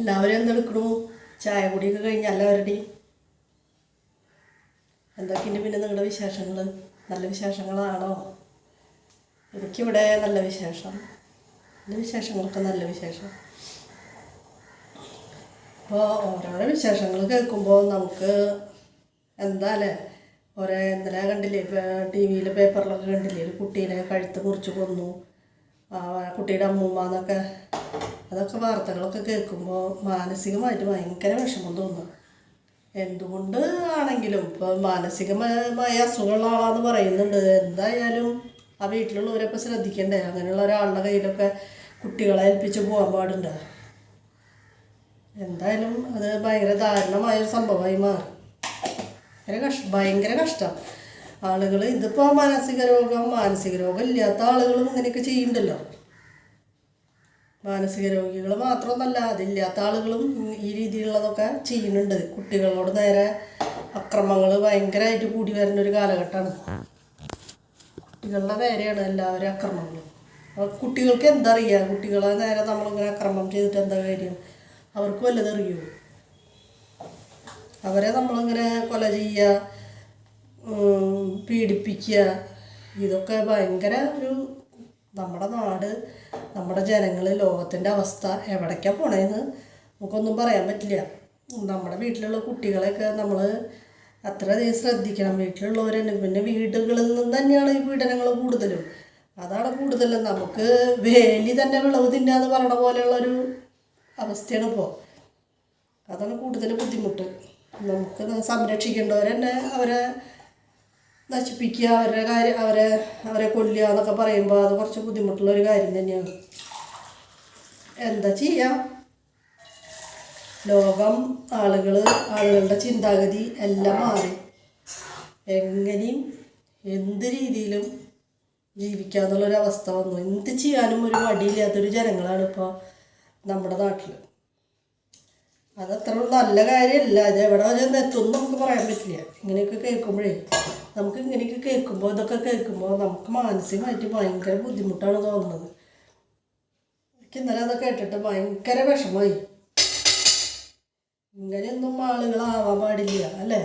എല്ലാവരും എന്തെടുക്കണു? ചായ കുടിയൊക്കെ കഴിഞ്ഞ എല്ലാവരുടെയും എന്തൊക്കെയുണ്ട് പിന്നെ നിങ്ങളുടെ വിശേഷങ്ങൾ നല്ല വിശേഷങ്ങളാണോ? എനിക്കിവിടെ നല്ല വിശേഷം. എന്റെ വിശേഷങ്ങളൊക്കെ നല്ല വിശേഷം. അപ്പോൾ ഓരോരോ വിശേഷങ്ങൾ കേൾക്കുമ്പോൾ നമുക്ക് എന്താ അല്ലേ? ഓരോ ഇന്നലെ കണ്ടില്ലേ? ടി വിയിൽ പേപ്പറിലൊക്കെ കണ്ടില്ലേ? ഒരു കുട്ടീനെ കഴുത്ത് മുറിച്ച് കൊന്നു. കുട്ടിയുടെ അമ്മൂമ്മ എന്നൊക്കെ. അതൊക്കെ വാർത്തകളൊക്കെ കേൾക്കുമ്പോൾ മാനസികമായിട്ട് ഭയങ്കര വിഷമം തോന്നും. എന്തുകൊണ്ട് ആണെങ്കിലും ഇപ്പോൾ മാനസികമായ അസുഖമുള്ള ആളാന്ന് പറയുന്നുണ്ട്. എന്തായാലും ആ വീട്ടിലുള്ളവരൊക്കെ ശ്രദ്ധിക്കണ്ടേ? അങ്ങനെയുള്ള ഒരാളുടെ കയ്യിലൊക്കെ കുട്ടികളെ ഏൽപ്പിച്ച് പോകാൻ പാടുണ്ട്. എന്തായാലും അത് ഭയങ്കര ദാരുണമായ ഒരു സംഭവമായി മാറി. ഭയങ്കര കഷ്ട ഭയങ്കര കഷ്ടം. ആളുകൾ ഇതിപ്പോൾ മാനസിക രോഗം മാനസിക രോഗം ഇല്ലാത്ത ആളുകളും ഇങ്ങനെയൊക്കെ ചെയ്യുന്നുണ്ടല്ലോ. മാനസിക രോഗികൾ മാത്രമൊന്നല്ല അതില്ലാത്ത ആളുകളും ഈ രീതിയിലുള്ളതൊക്കെ ചെയ്യുന്നുണ്ട്. കുട്ടികളോട് നേരെ അക്രമങ്ങൾ ഭയങ്കരമായിട്ട് കൂടി വരുന്ന ഒരു കാലഘട്ടമാണ്. കുട്ടികളുടെ നേരെയാണ് എല്ലാവരും അക്രമങ്ങളും. കുട്ടികൾക്ക് എന്താ അറിയുക കുട്ടികളെ നേരെ നമ്മളിങ്ങനെ അക്രമം ചെയ്തിട്ട് എന്താ കാര്യം? അവർക്ക് വല്ലതറിയൂ അവരെ നമ്മളിങ്ങനെ കൊല ചെയ്യുക പീഡിപ്പിക്കുക ഇതൊക്കെ ഭയങ്കര ഒരു നമ്മുടെ നാട് നമ്മുടെ ജനങ്ങൾ ലോകത്തിന്റെ അവസ്ഥ എവിടേക്കാണ് പോണേന്ന് നമുക്കൊന്നും പറയാൻ പറ്റില്ല. നമ്മുടെ വീട്ടിലുള്ള കുട്ടികളെയൊക്കെ നമ്മൾ അത്രയധികം ശ്രദ്ധിക്കണം. വീട്ടിലുള്ളവർ തന്നെ പിന്നെ വീടുകളിൽ നിന്ന് തന്നെയാണ് ഈ പീഡനങ്ങൾ കൂടുതലും. അതാണ് കൂടുതലും. നമുക്ക് വേലി തന്നെ വിളവ് തിന്നാന്ന് പറയണ പോലെയുള്ളൊരു അവസ്ഥയാണ് ഇപ്പോൾ അതാണ് കൂടുതൽ ബുദ്ധിമുട്ട്. നമുക്ക് സംരക്ഷിക്കേണ്ടവർ തന്നെ അവരെ നശിപ്പിക്കുക അവരുടെ കാര്യം അവരെ അവരെ കൊല്ലുക എന്നൊക്കെ പറയുമ്പോൾ അത് കുറച്ച് ബുദ്ധിമുട്ടുള്ള ഒരു കാര്യം തന്നെയാണ്. എന്താ ചെയ്യാം? ലോകം ആളുകൾ ആളുകളുടെ ചിന്താഗതി എല്ലാം മാറി. എങ്ങനെയും എന്ത് രീതിയിലും ജീവിക്കാന്നുള്ളൊരവസ്ഥ വന്നു. എന്ത് ചെയ്യാനും ഒരു മടിയില്ലാത്തൊരു ജനങ്ങളാണ് ഇപ്പോൾ നമ്മുടെ നാട്ടിൽ അതത്ര നല്ല കാര്യമല്ല ഇത് എവിടെ ചെന്ന് എത്തുമെന്ന് നമുക്ക് പറയാൻ പറ്റില്ല. ഇങ്ങനെയൊക്കെ കേൾക്കുമ്പോഴേ. നമുക്ക് ഇങ്ങനെയൊക്കെ കേൾക്കുമ്പോൾ ഇതൊക്കെ കേൾക്കുമ്പോൾ നമുക്ക് മാനസികമായിട്ട് ഭയങ്കര ബുദ്ധിമുട്ടാണ് തോന്നുന്നത്. എനിക്ക് ഇന്നലെ അതൊക്കെ കേട്ടിട്ട് ഭയങ്കര വിഷമമായി. ഇങ്ങനെയൊന്നും ആളുകളാവാൻ പാടില്ല അല്ലേ?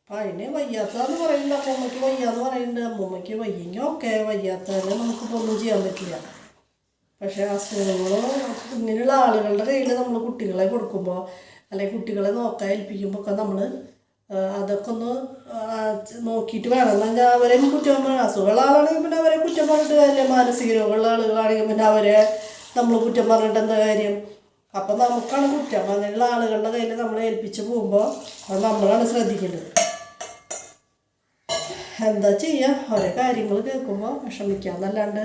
അപ്പം അതിന് വയ്യാത്തതെന്ന് പറയുന്നുണ്ട് അമ്മൂമ്മയ്ക്ക് വയ്യാന്ന് പറയുന്നുണ്ട് അമ്മൂമ്മയ്ക്ക് വയ്യെങ്കിൽ ഓക്കെ വയ്യാത്തതന്നെ നമുക്കിപ്പോൾ ഒന്നും ചെയ്യാൻ പറ്റില്ല. പക്ഷേ അസുഖങ്ങൾ ഇങ്ങനെയുള്ള ആളുകളുടെ കയ്യിൽ നമ്മൾ കുട്ടികളെ കൊടുക്കുമ്പോൾ അല്ലെങ്കിൽ കുട്ടികളെ നോക്കാൻ ഏൽപ്പിക്കുമ്പോൾ ഒക്കെ നമ്മൾ അതൊക്കെ ഒന്ന് നോക്കിയിട്ട് വേണം. എന്നാൽ അവരെ കുറ്റം അസുഖമുള്ള പിന്നെ അവരെ കുറ്റം പറഞ്ഞിട്ട് കാര്യമില്ല. മാനസിക രോഗമുള്ള ആളുകളാണെങ്കിൽ പിന്നെ അവരെ നമ്മൾ കുറ്റം പറഞ്ഞിട്ട് എന്താ കാര്യം? അപ്പം നമുക്കാണ് കുറ്റം അങ്ങനെയുള്ള ആളുകളുടെ കയ്യിൽ നമ്മളെ ഏൽപ്പിച്ച് പോകുമ്പോൾ അത് നമ്മളാണ് ശ്രദ്ധിക്കേണ്ടത്. എന്താ ചെയ്യുക ഓരോ കാര്യങ്ങൾ കേൾക്കുമ്പോൾ വിഷമിക്കാന്നല്ലാണ്ട്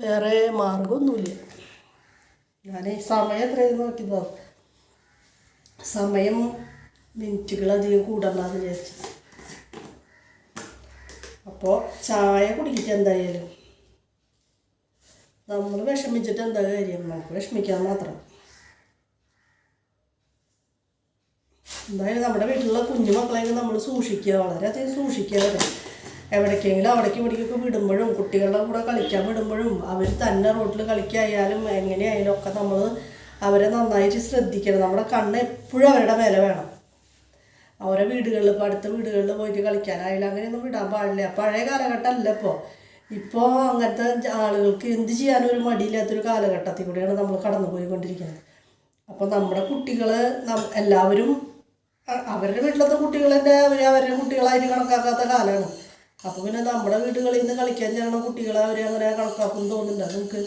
വേറെ മാർഗമൊന്നുമില്ല ഞാൻ സമയം എത്രയും നോക്കിയതോ? സമയം മിനിറ്റുകൾ അധികം കൂടണ്ടെന്ന് വിചാരിച്ചു. അപ്പോൾ ചായ കുടിക്കിട്ട് എന്തായാലും. നമ്മൾ വിഷമിച്ചിട്ട് എന്താ കാര്യം? നമുക്ക് വിഷമിക്കാൻ മാത്രം. എന്തായാലും നമ്മുടെ വീട്ടിലുള്ള കുഞ്ഞു മക്കളെയൊക്കെ നമ്മൾ സൂക്ഷിക്കുക. വളരെയധികം സൂക്ഷിക്കുക എവിടേക്കെങ്കിലും അവിടേക്ക് ഇവിടേക്കൊക്കെ വിടുമ്പോഴും കുട്ടികളുടെ കൂടെ കളിക്കാൻ വിടുമ്പോഴും അവർ തന്നെ റോട്ടിൽ കളിക്കായാലും എങ്ങനെയായാലും ഒക്കെ നമ്മൾ അവരെ നന്നായിട്ട് ശ്രദ്ധിക്കണം. നമ്മുടെ കണ്ണ് എപ്പോഴും അവരുടെ വില വേണം. അവരെ വീടുകളിൽ ഇപ്പോൾ അടുത്ത വീടുകളിൽ പോയിട്ട് കളിക്കാനായില്ല അങ്ങനെയൊന്നും വിടാൻ പാടില്ല. പഴയ കാലഘട്ടം അല്ല ഇപ്പോൾ ഇപ്പോൾ അങ്ങനത്തെ ആളുകൾക്ക് എന്ത് ചെയ്യാനും ഒരു മടിയില്ലാത്തൊരു കാലഘട്ടത്തിൽ കൂടെയാണ് നമ്മൾ കടന്നു പോയിക്കൊണ്ടിരിക്കുന്നത് അപ്പോൾ നമ്മുടെ കുട്ടികൾ എല്ലാവരും അവരുടെ വീട്ടിലത്തെ കുട്ടികൾ തന്നെ അവർ അവരുടെ കുട്ടികളായിട്ട് കണക്കാക്കാത്ത കാലമാണ് അപ്പോൾ പിന്നെ നമ്മുടെ വീടുകളിൽ നിന്ന് കളിക്കാൻ ചെല്ലണ കുട്ടികളെ അവർ അങ്ങനെ കണക്കാക്കും തോന്നുന്നുണ്ട് നമുക്ക്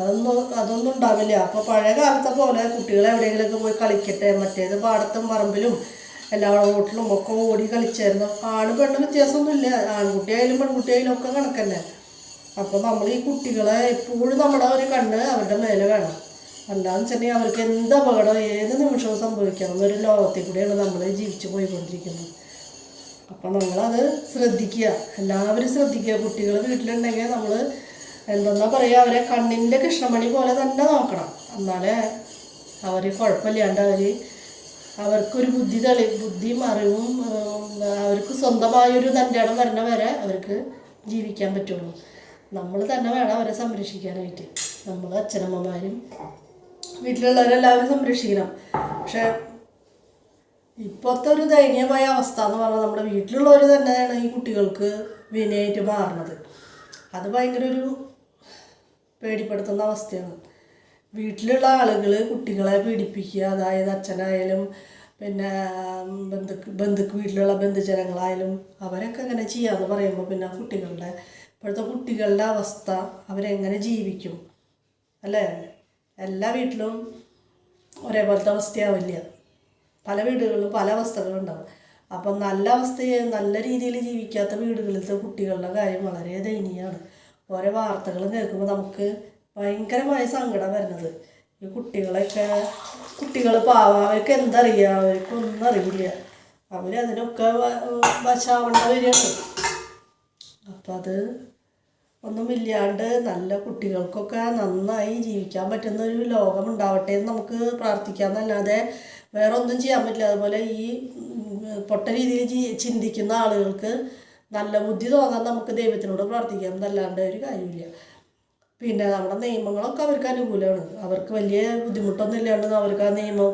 അതൊന്നും അതൊന്നും ഉണ്ടാവില്ല. അപ്പോൾ പഴയ കാലത്തെ പോലെ കുട്ടികളെ എവിടെയെങ്കിലുമൊക്കെ പോയി കളിക്കട്ടെ. മറ്റേത് പാടത്തും പറമ്പിലും എല്ലാ വീട്ടിലും ഒക്കെ ഓടി കളിച്ചായിരുന്നു. ആണ് പെണ്ണ് വ്യത്യാസമൊന്നുമില്ല. ആൺകുട്ടിയായാലും പെൺകുട്ടിയായാലും ഒക്കെ കണക്കന്നെ. അപ്പോൾ നമ്മൾ ഈ കുട്ടികളെ എപ്പോഴും നമ്മുടെ ഒരു കണ്ണ് അവരുടെ മേലെ വേണം. അല്ലാന്ന് വെച്ചിട്ടുണ്ടെങ്കിൽ അവർക്ക് എന്ത് അപകടം ഏത് നിമിഷവും സംഭവിക്കാം എന്നൊരു ലോകത്തിൽ കൂടെയാണ് നമ്മൾ ജീവിച്ചു പോയിക്കൊണ്ടിരിക്കുന്നത്. അപ്പം നമ്മളത് ശ്രദ്ധിക്കുക. എല്ലാവരും ശ്രദ്ധിക്കുക. കുട്ടികൾ വീട്ടിലുണ്ടെങ്കിൽ നമ്മൾ എന്തെന്നാ പറയുക അവരെ കണ്ണിന്റെ കൃഷ്ണമണി പോലെ തന്നെ നോക്കണം. എന്നാലേ അവർ കുഴപ്പമില്ലാണ്ട് അവർ അവർക്കൊരു ബുദ്ധി തെളി ബുദ്ധിയും അറിവും അവർക്ക് സ്വന്തമായൊരു തന്റെടം വരണ വരെ അവർക്ക് ജീവിക്കാൻ പറ്റുള്ളൂ. നമ്മൾ തന്നെ വേണം അവരെ സംരക്ഷിക്കാനായിട്ട്. നമ്മൾ അച്ഛനമ്മമാരും വീട്ടിലുള്ളവരെല്ലാവരും സംരക്ഷിക്കണം. പക്ഷെ ഇപ്പോഴത്തെ ഒരു ദയനീയമായ അവസ്ഥ എന്ന് പറഞ്ഞാൽ നമ്മുടെ വീട്ടിലുള്ളവർ തന്നെയാണ് ഈ കുട്ടികൾക്ക് വിനയായിട്ട് മാറുന്നത്. അത് ഭയങ്കര ഒരു പേടിപ്പെടുത്തുന്ന അവസ്ഥയാണ്. വീട്ടിലുള്ള ആളുകൾ കുട്ടികളെ പീഡിപ്പിക്കുക അതായത് അച്ഛനായാലും പിന്നെ ബന്ധുക്ക് ബന്ധുക്ക് വീട്ടിലുള്ള ബന്ധുജനങ്ങളായാലും അവരൊക്കെ അങ്ങനെ ചെയ്യാമെന്ന് പറയുമ്പോൾ പിന്നെ കുട്ടികളുടെ ഇപ്പോഴത്തെ കുട്ടികളുടെ അവസ്ഥ അവരെങ്ങനെ ജീവിക്കും? അല്ലേ? എല്ലാ വീട്ടിലും ഒരേപോലത്തെ അവസ്ഥയാവില്ല. പല വീടുകളിലും പല അവസ്ഥകളുണ്ടാവും. അപ്പം നല്ല അവസ്ഥയെ നല്ല രീതിയിൽ ജീവിക്കാത്ത വീടുകളിലത്തെ കുട്ടികളുടെ കാര്യം വളരെ ദയനീയമാണ്. ഓരോ വാർത്തകൾ കേൾക്കുമ്പോൾ നമുക്ക് ഭയങ്കരമായ സങ്കടം വരുന്നത്. ഈ കുട്ടികളൊക്കെ കുട്ടികൾ പാവ അവർക്ക് എന്തറിയാം? അവർക്കൊന്നും അറിയില്ല അവരതിനൊക്കെ വശാവേണ്ട വരികയാണ്. അപ്പം അത് ഒന്നുമില്ലാണ്ട് നല്ല കുട്ടികൾക്കൊക്കെ നന്നായി ജീവിക്കാൻ പറ്റുന്ന ഒരു ലോകം ഉണ്ടാവട്ടെ എന്ന് നമുക്ക് പ്രാർത്ഥിക്കാമെന്നല്ലാതെ വേറെ ഒന്നും ചെയ്യാൻ പറ്റില്ല. അതുപോലെ ഈ പൊട്ട രീതിയിൽ ജീ ചിന്തിക്കുന്ന ആളുകൾക്ക് നല്ല ബുദ്ധി തോന്നാൻ നമുക്ക് ദൈവത്തിനോട് പ്രാർത്ഥിക്കാം. എന്നല്ലാണ്ട് ഒരു കാര്യമില്ല പിന്നെ നമ്മുടെ നിയമങ്ങളൊക്കെ അവർക്ക് അനുകൂലമാണ്. അവർക്ക് വലിയ ബുദ്ധിമുട്ടൊന്നും ഇല്ലാണ്ട് അവർക്ക് ആ നിയമം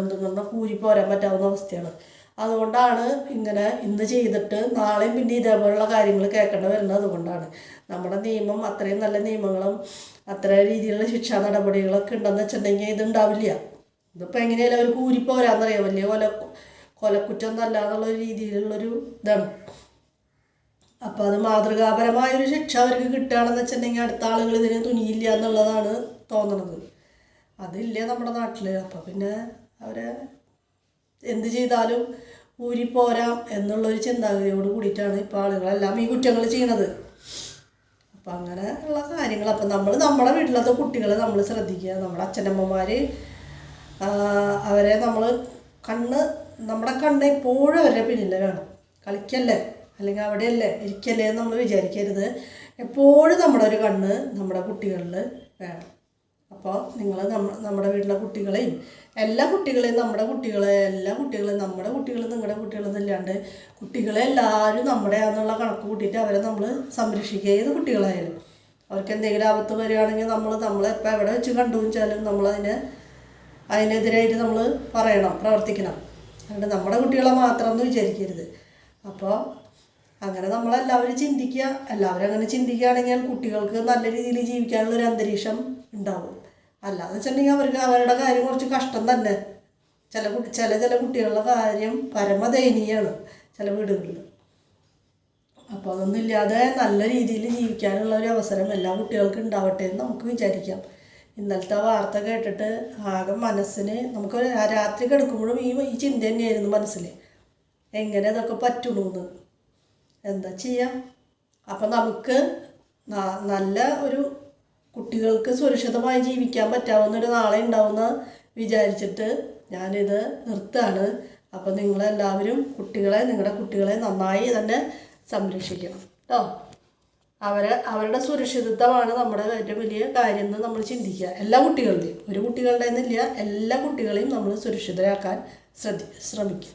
എന്തെന്ന് കൂരി പോരാൻ പറ്റാവുന്ന അവസ്ഥയാണ്. അതുകൊണ്ടാണ് ഇങ്ങനെ ഇന്ന് ചെയ്തിട്ട് നാളെയും പിന്നെ ഇതേപോലുള്ള കാര്യങ്ങൾ കേൾക്കേണ്ടി വരുന്നത് അതുകൊണ്ടാണ്. നമ്മുടെ നിയമം അത്രയും നല്ല നിയമങ്ങളും അത്ര രീതിയിലുള്ള ശിക്ഷാ നടപടികളൊക്കെ ഉണ്ടെന്ന് വെച്ചിട്ടുണ്ടെങ്കിൽ ഇതുണ്ടാവില്ല ഇതിപ്പോൾ എങ്ങനെയാലും അവർ കൂരി പോരാന്നറിയാം? വലിയ കൊല കൊലക്കുറ്റം എന്നല്ല എന്നുള്ള രീതിയിലുള്ളൊരു ഇതാണ്. അപ്പോൾ അത് മാതൃകാപരമായ ഒരു ശിക്ഷ അവർക്ക് കിട്ടുകയാണെന്ന് വെച്ചിട്ടുണ്ടെങ്കിൽ അടുത്ത ആളുകൾ ഇതിന് തുനിയില്ല എന്നുള്ളതാണ് തോന്നണത്. അതില്ല നമ്മുടെ നാട്ടിൽ അപ്പോൾ പിന്നെ അവരെ എന്ത് ചെയ്താലും ഊരി പോരാം എന്നുള്ളൊരു ചിന്താഗതിയോട് കൂടിയിട്ടാണ് ഇപ്പോൾ ആളുകളെല്ലാം ഈ കുറ്റങ്ങൾ ചെയ്യണത്. അപ്പം അങ്ങനെ ഉള്ള കാര്യങ്ങൾ. അപ്പം നമ്മൾ നമ്മുടെ വീട്ടിലത്തെ കുട്ടികളെ നമ്മൾ ശ്രദ്ധിക്കുക. നമ്മുടെ അച്ഛനമ്മമാർ അവരെ നമ്മൾ കണ്ണ് നമ്മുടെ കണ്ണ് എപ്പോഴും അവരുടെ പിന്നിൽ വേണം. കളിക്കല്ലേ? അല്ലെങ്കിൽ അവിടെയല്ലേ? ഇരിക്കല്ലേ എന്ന് നമ്മൾ വിചാരിക്കരുത്. എപ്പോഴും നമ്മുടെ ഒരു കണ്ണ് നമ്മുടെ കുട്ടികളിൽ വേണം. അപ്പോൾ നിങ്ങൾ നമ്മ നമ്മുടെ വീട്ടിലെ കുട്ടികളെയും എല്ലാ കുട്ടികളെയും നമ്മുടെ കുട്ടികളെ എല്ലാ കുട്ടികളെയും നമ്മുടെ കുട്ടികൾ നിങ്ങളുടെ കുട്ടികളും ഇല്ലാണ്ട് കുട്ടികളെ എല്ലാവരും നമ്മുടെ എന്നുള്ള കണക്ക് കൂട്ടിയിട്ട് അവരെ നമ്മൾ സംരക്ഷിക്കുക. ഏത് കുട്ടികളായാലും. അവർക്ക് എന്തെങ്കിലും ആപത്ത് വരികയാണെങ്കിൽ നമ്മൾ നമ്മളെപ്പോൾ എവിടെ വെച്ച് കണ്ടു വെച്ചാലും നമ്മളതിനെ അതിനെതിരായിട്ട് നമ്മൾ പറയണം പ്രവർത്തിക്കണം. അതുകൊണ്ട് നമ്മുടെ കുട്ടികളെ മാത്രം എന്ന് വിചാരിക്കരുത്. അപ്പോൾ അങ്ങനെ നമ്മളെല്ലാവരും ചിന്തിക്കുക. എല്ലാവരും അങ്ങനെ ചിന്തിക്കുകയാണെങ്കിൽ കുട്ടികൾക്ക് നല്ല രീതിയിൽ ജീവിക്കാനുള്ള ഒരു അന്തരീക്ഷം ഉണ്ടാവും. അല്ലാതെ വെച്ചിട്ടുണ്ടെങ്കിൽ അവർക്ക് അവരുടെ കാര്യം കുറച്ച് കഷ്ടം തന്നെ. ചില ചില ചില കുട്ടികളുടെ കാര്യം പരമദയനീയമാണ് ചില വീടുകളിൽ. അപ്പോൾ അതൊന്നും ഇല്ലാതെ നല്ല രീതിയിൽ ജീവിക്കാനുള്ള ഒരു അവസരം എല്ലാ കുട്ടികൾക്കും ഉണ്ടാവട്ടെ എന്ന് നമുക്ക് വിചാരിക്കാം. ഇന്നലത്തെ വാർത്ത കേട്ടിട്ട് ആകെ മനസ്സിന് നമുക്ക് രാത്രി കിടക്കുമ്പോഴും ഈ ഈ ചിന്ത തന്നെയായിരുന്നു മനസ്സിൽ. എങ്ങനെ ഇതൊക്കെ പറ്റണമെന്ന് എന്താ ചെയ്യാം? അപ്പം നമുക്ക് നല്ല ഒരു കുട്ടികൾക്ക് സുരക്ഷിതമായി ജീവിക്കാൻ പറ്റാവുന്ന ഒരു നാളെ ഉണ്ടാവുമെന്ന് വിചാരിച്ചിട്ട് ഞാനിത് നിർത്തുകയാണ്. അപ്പം നിങ്ങളെല്ലാവരും കുട്ടികളെ നിങ്ങളുടെ കുട്ടികളെ നന്നായി തന്നെ സംരക്ഷിക്കണം കേട്ടോ അവരെ അവരുടെ സുരക്ഷിതത്വമാണ് നമ്മുടെ ഏറ്റവും വലിയ കാര്യം എന്ന് നമ്മൾ ചിന്തിക്കുക. എല്ലാ കുട്ടികളുടെയും ഒരു കുട്ടികളുടെ എന്നില്ല എല്ലാ കുട്ടികളെയും നമ്മൾ സുരക്ഷിതരാക്കാൻ ശ്രദ്ധി ശ്രമിക്കും.